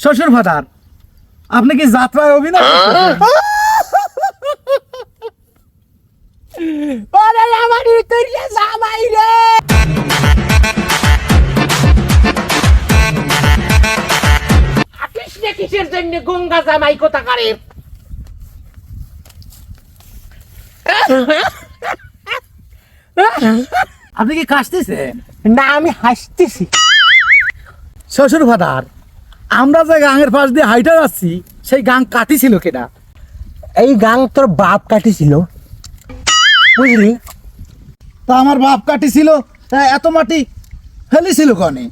শ্বশুর ফাদার আপনি কি যাত্রায় অভিনয় কৃষ্ণ কিসের জন্য গঙ্গা জামাই কোথা করে আপনি কি কাশতেছেন? না আমি হাসতেছি। শ্বশুর ফাদার আমরা যে গাঙের পাশ দিয়ে হাইটা যাচ্ছি সেই গাং কাটিছিল কেনা এই গাং তোর বাপ কাটিছিল বুঝলি? তা আমার বাপ কাটিছিল এত মাটি ফেলেছিল কনে?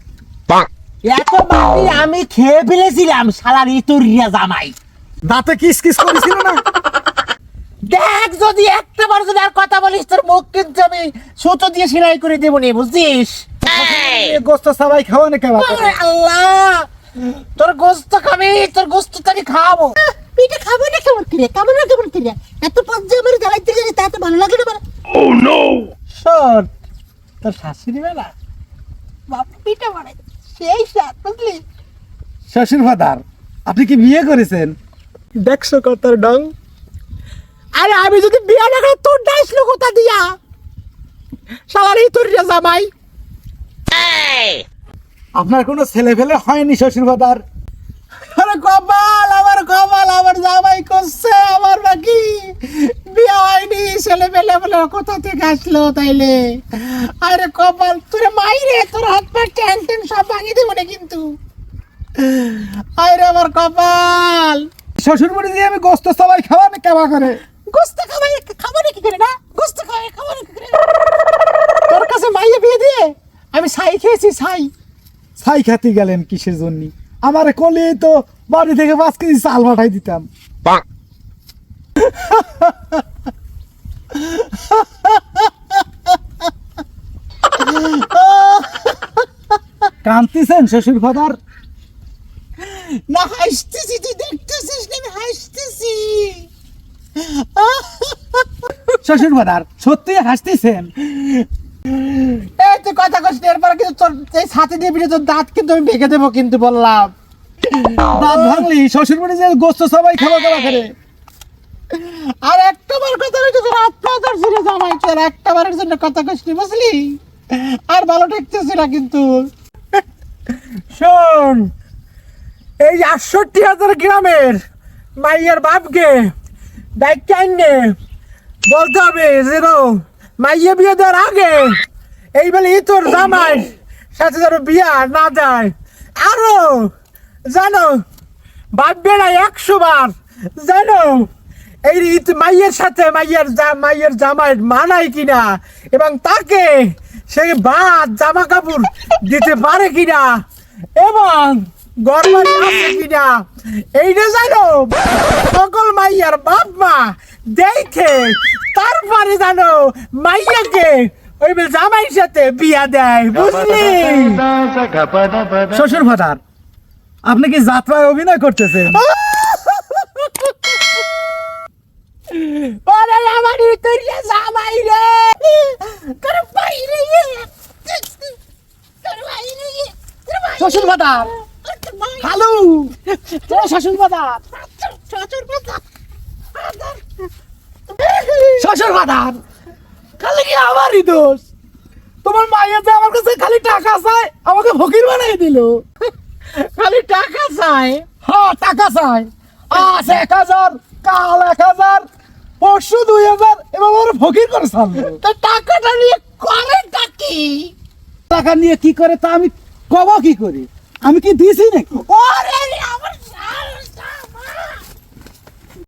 এত মাটি আমি খেয়ে ফেলেছিলাম সালার ইতরিয়া জামাই। দাঁতে কিস কিস করেছিল না? দেখ যদি একটা বার যদি আর কথা বলিস তোর মুখ কিন্তু আমি সুতো দিয়ে সেলাই করে দেবো নি বুঝছিস? গোস্ত সবাই খাওয়ানো কেমন ওরে আল্লাহ! তোর গোস্ত খাবি তোর গোস্ত তো আমি খাব। পিঠে খাব না কেমন করে? কেমন না কেমন করে এত পাঁচ আমার জ্বালাইতে গেলে তা তো ভালো লাগে না আমার শোন তোর শাশুড়ি বেলা বাপ পিঠে বানাই সেই স্বাদ বুঝলি? শ্বশুর ফাদার আপনি কি বিয়ে করেছেন? দেখছ কত ডং আরে আমি যদি বিয়া না করে তোর ডাইসলো কোথা দিয়া? সালার এই তোর জামাই। আপনার কোনো ছেলে ফেলে হয়নি শ্বশুর ফাদার আরে কপাল আমার কপাল আমার জামাই করছে আমার নাকি বিয়ে হয়নি ছেলে পেলে বলে কোথা থেকে আসলো তাইলে? আরে কপাল তোর মাইরে তোর হাত পা ট্যাং ট্যাং সব ভাঙি দেবো না কিন্তু। আরে আমার কপাল। শ্বশুর বাড়ি দিয়ে আমি গোস্ত সবাই খাওয়ানো কেমন করে? গোস্ত খাবাই খাব না কি করে না? গোস্ত খাবাই খাব না কি করে? তোর কাছে মাইয়ে বিয়ে দিয়ে আমি ছাই খেয়েছি ছাই। ছাই খাতে গেলেন কিসের জন্য? আমার কলে তো বাড়ি থেকে পাঁচ কেজি চাল পাঠাই দিতাম। কান্তিছেন শ্বশুর ফাদার? না হাসতেছি তুই দেখতেছিস না আমি হাসতেছি। শ্বশুর ফাদার সত্যি হাসতেছেন? কথা কষ্ট এরপর কিন্তু তোর এই ছাতি দিয়ে বিড়ে তোর দাঁত কিন্তু আমি ভেঙে দেবো কিন্তু বললাম। দাঁত ভাঙলি শ্বশুর বাড়ি যে গোস্ত সবাই খাওয়া দাওয়া করে আর একটা বার কথা হয়েছে তোর হাত পা ধরছি জামাই, তোর একটা বারের জন্য কথা কষ্ট বুঝলি? আর ভালো ঠেকতেছি না কিন্তু। শোন, এই আটষট্টি হাজার গ্রামের মাইয়ের বাপকে দায়িত্ব আনলে বলতে হবে যেন মাইয়ে বিয়ে দেওয়ার আগে এই বলে ই তোর জামাই। সাথে যেন বিয়া না যায় আরও, জানো ভাববে না একশো বার। জানো, এই মাইয়ের সাথে মাইয়ের মাইয়ের জামাই মানায় কিনা এবং তাকে সেই বাদ জামা কাপড় দিতে পারে কিনা এবং গরবানি আছে কিনা, এইটা জানো, সকল মাইয়ার বাপ মা দেখে তারপরে জানো মাইয়াকে ওই জামাইয়ের সাথে বিয়া দেয় বুঝলি? শ্বশুর আপনি কি যাত্রায় অভিনয় করতেছেন? ওরে আমার ইতরিয়া জামাই রে! তোর বাইরে তোর বাইরে শ্বশুর ফাদার হ্যালো! তোর শ্বশুর শ্বশুর খালি কি আমারই দোষ? তোমার মায়ের যে আমার কাছে খালি টাকা চায় আমাকে ফকির বানাই দিল। খালি টাকা চায়? হ্যাঁ টাকা চায়। আজ এক হাজার কাল এক হাজার পরশু দুই হাজার এবার আমার ফকির করে ছাড়লো। তো টাকাটা নিয়ে করে টাকি টাকা নিয়ে কি করে তা আমি কব কি করি? আমি কি দিছি নাকি? ও